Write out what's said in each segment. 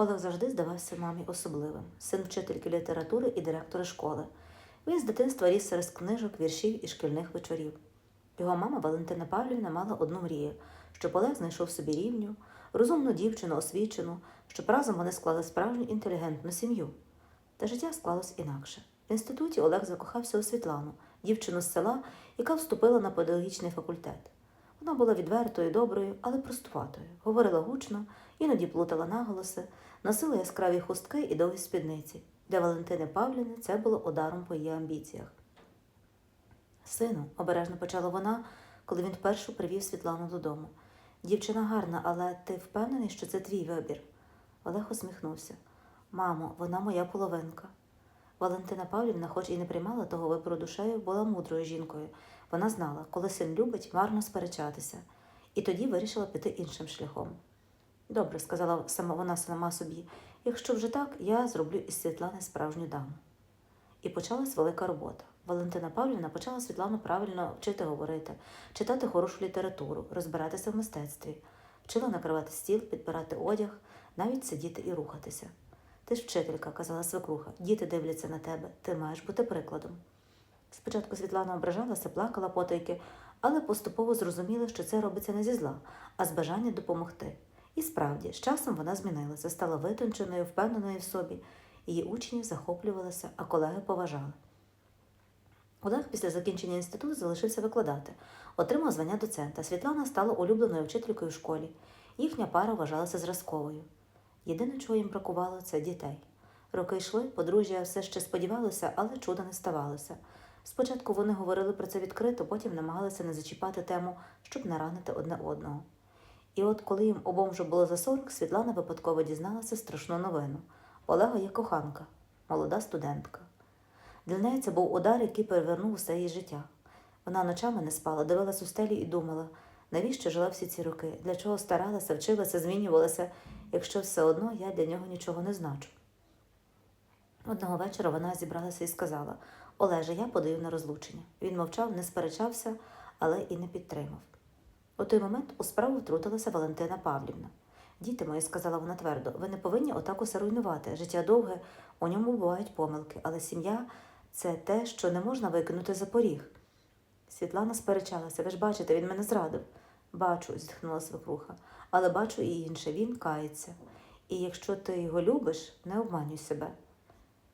Олег завжди здавався мамі особливим, син вчительки літератури і директора школи. Він з дитинства ріс серед книжок, віршів і шкільних вечорів. Його мама Валентина Павлівна мала одну мрію, щоб Олег знайшов собі рівню, розумну дівчину, освічену, щоб разом вони склали справжню інтелігентну сім'ю. Та життя склалось інакше. В інституті Олег закохався у Світлану, дівчину з села, яка вступила на педагогічний факультет. Вона була відвертою, доброю, але простуватою, говорила гучно, іноді плутала наголоси, носила яскраві хустки і довгі спідниці. Для Валентини Павлівни це було ударом по її амбіціях. Сину, обережно почала вона, коли він вперше привів Світлану додому. Дівчина гарна, але ти впевнений, що це твій вибір? Олег усміхнувся. Мамо, вона моя половинка. Валентина Павлівна, хоч і не приймала того вибору душею, була мудрою жінкою. Вона знала, коли син любить, марно сперечатися, і тоді вирішила піти іншим шляхом. Добре, сказала сама вона сама собі, якщо вже так, я зроблю із Світлани справжню даму. І почалась велика робота. Валентина Павлівна почала Світлану правильно вчити говорити, читати хорошу літературу, розбиратися в мистецтві, вчила накривати стіл, підбирати одяг, навіть сидіти і рухатися. Ти ж вчителька, казала свекруха, діти дивляться на тебе, ти маєш бути прикладом. Спочатку Світлана ображалася, плакала потайки, але поступово зрозуміла, що це робиться не зі зла, а з бажання допомогти. І справді, з часом вона змінилася, стала витонченою, впевненою в собі. Її учні захоплювалися, а колеги поважали. Олег після закінчення інституту залишився викладати, отримав звання доцента. Світлана стала улюбленою вчителькою в школі. Їхня пара вважалася зразковою. Єдине, чого їм бракувало, це дітей. Роки йшли, подружжя все ще сподівалося, але чуда не ставалося. Спочатку вони говорили про це відкрито, потім намагалися не зачіпати тему, щоб не ранити одне одного. І от коли їм обом вже було за 40, Світлана випадково дізналася страшну новину. Олега є коханка, молода студентка. Для неї це був удар, який перевернув усе її життя. Вона ночами не спала, дивилась у стелі і думала, навіщо жила всі ці роки, для чого старалася, вчилася, змінювалася, якщо все одно я для нього нічого не значу. Одного вечора вона зібралася і сказала Олеже, я подаю на розлучення. Він мовчав, не сперечався, але і не підтримав. У той момент у справу втрутилася Валентина Павлівна. Діти мої, сказала вона твердо, ви не повинні отак усе руйнувати. Життя довге, у ньому бувають помилки, але сім'я це те, що не можна викинути за поріг. Світлана сперечалася, ви ж бачите, він мене зрадив. Бачу, зітхнула свекруха, але бачу і інше, він кається. І якщо ти його любиш, не обманюй себе.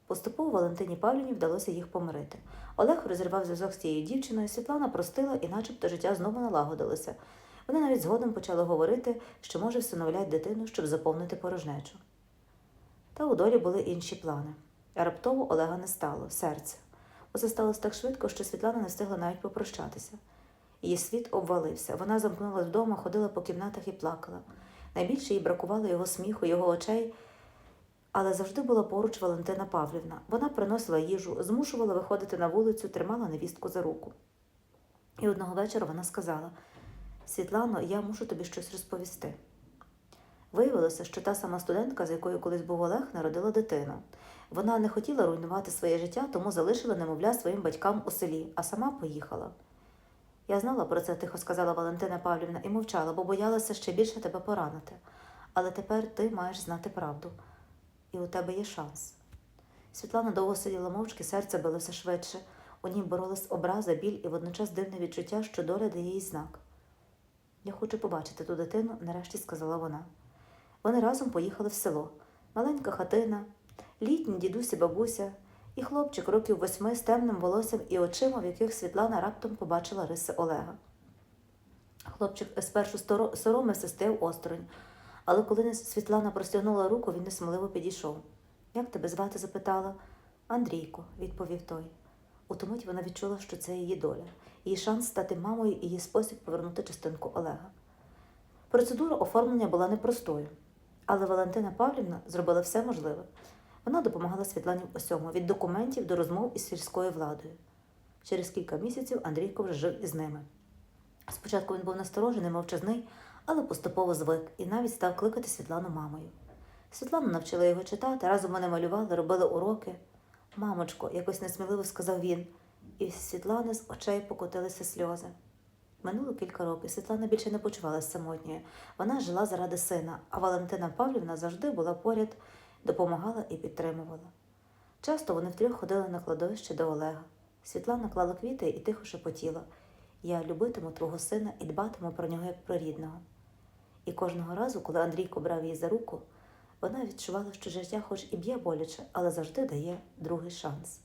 Поступово Валентині Павлівні вдалося їх помирити. Олег розірвав зв'язок з цією дівчиною, Світлана простила і начебто життя знову налагодилося. Вони навіть згодом почали говорити, що може всиновлять дитину, щоб заповнити порожнечу. Та у долі були інші плани. Раптово Олега не стало, серце. Усе сталося так швидко, що Світлана не встигла навіть попрощатися. Її світ обвалився. Вона замкнулась вдома, ходила по кімнатах і плакала. Найбільше їй бракувало його сміху, його очей. Але завжди була поруч Валентина Павлівна. Вона приносила їжу, змушувала виходити на вулицю, тримала невістку за руку. І одного вечора вона сказала: Світлано, я мушу тобі щось розповісти. Виявилося, що та сама студентка, з якою колись був Олег, народила дитину. Вона не хотіла руйнувати своє життя, тому залишила немовля своїм батькам у селі, а сама поїхала. Я знала про це, тихо сказала Валентина Павлівна, і мовчала, бо боялася ще більше тебе поранити. Але тепер ти маєш знати правду, і у тебе є шанс. Світлана довго сиділа мовчки, серце билося швидше. У ній боролась образа, біль і водночас дивне відчуття, що доля дає їй знак. Я хочу побачити ту дитину, нарешті сказала вона. Вони разом поїхали в село. Маленька хатина, літні дідусь і бабуся, і хлопчик років восьми з темним волоссям і очима, в яких Світлана раптом побачила риси Олега. Хлопчик спершу соромився, стояв осторонь, але коли Світлана простягнула руку, він несміливо підійшов. Як тебе звати? запитала. Андрійко, відповів той. У ту мить вона відчула, що це її доля, її шанс стати мамою і її спосіб повернути частинку Олега. Процедура оформлення була непростою, але Валентина Павлівна зробила все можливе. Вона допомагала Світлані в усьому від документів до розмов із сільською владою. Через кілька місяців Андрійко вже жив із ними. Спочатку він був насторожений, мовчазний, але поступово звик і навіть став кликати Світлану мамою. Світлана навчила його читати, разом вони малювали, робили уроки. Мамочко, якось несміливо сказав він, і Світлани з очей покотилися сльози. Минуло кілька років. Світлана більше не почувалася самотньою. Вона жила заради сина, а Валентина Павлівна завжди була поряд, допомагала і підтримувала. Часто вони втрьох ходили на кладовище до Олега. Світлана клала квіти і тихо шепотіла Я любитиму твого сина і дбатиму про нього як про рідного. І кожного разу, коли Андрійко брав її за руку, вона відчувала, що життя хоч і б'є боляче, але завжди дає другий шанс.